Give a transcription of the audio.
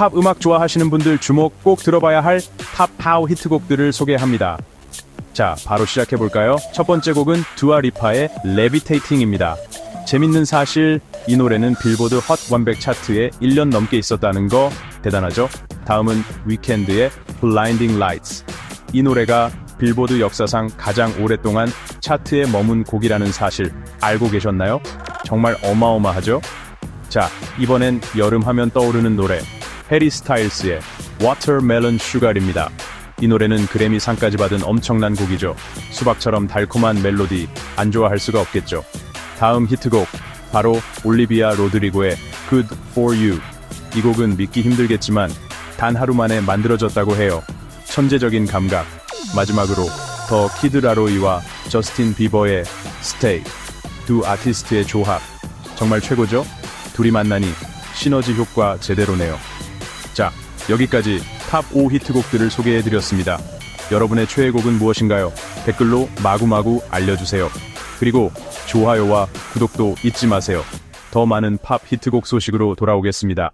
팝 음악 좋아하시는 분들 주목 꼭 들어봐야 할탑 하우 히트곡들을 소개합니다. 자, 바로 시작해 볼까요? 첫 번째 곡은 두아리파의 Levitating입니다. 재밌는 사실, 이 노래는 빌보드 헛 100 차트에 1년 넘게 있었다는 거 대단하죠? 다음은 위켄드의 Blinding Lights. 이 노래가 빌보드 역사상 가장 오랫동안 차트에 머문 곡이라는 사실 알고 계셨나요? 정말 어마어마하죠? 자, 이번엔 여름 하면 떠오르는 노래 해리 스타일스의 Watermelon Sugar입니다. 이 노래는 그래미 상까지 받은 엄청난 곡이죠. 수박처럼 달콤한 멜로디 안 좋아할 수가 없겠죠. 다음 히트곡 바로 올리비아 로드리고의 Good For You. 이 곡은 믿기 힘들겠지만 단 하루 만에 만들어졌다고 해요. 천재적인 감각. 마지막으로 더 키드 라로이와 저스틴 비버의 Stay. 두 아티스트의 조합. 정말 최고죠? 둘이 만나니 시너지 효과 제대로네요. 자, 여기까지 탑 5 히트곡들을 소개해드렸습니다. 여러분의 최애곡은 무엇인가요? 댓글로 마구마구 알려주세요. 그리고 좋아요와 구독도 잊지 마세요. 더 많은 팝 히트곡 소식으로 돌아오겠습니다.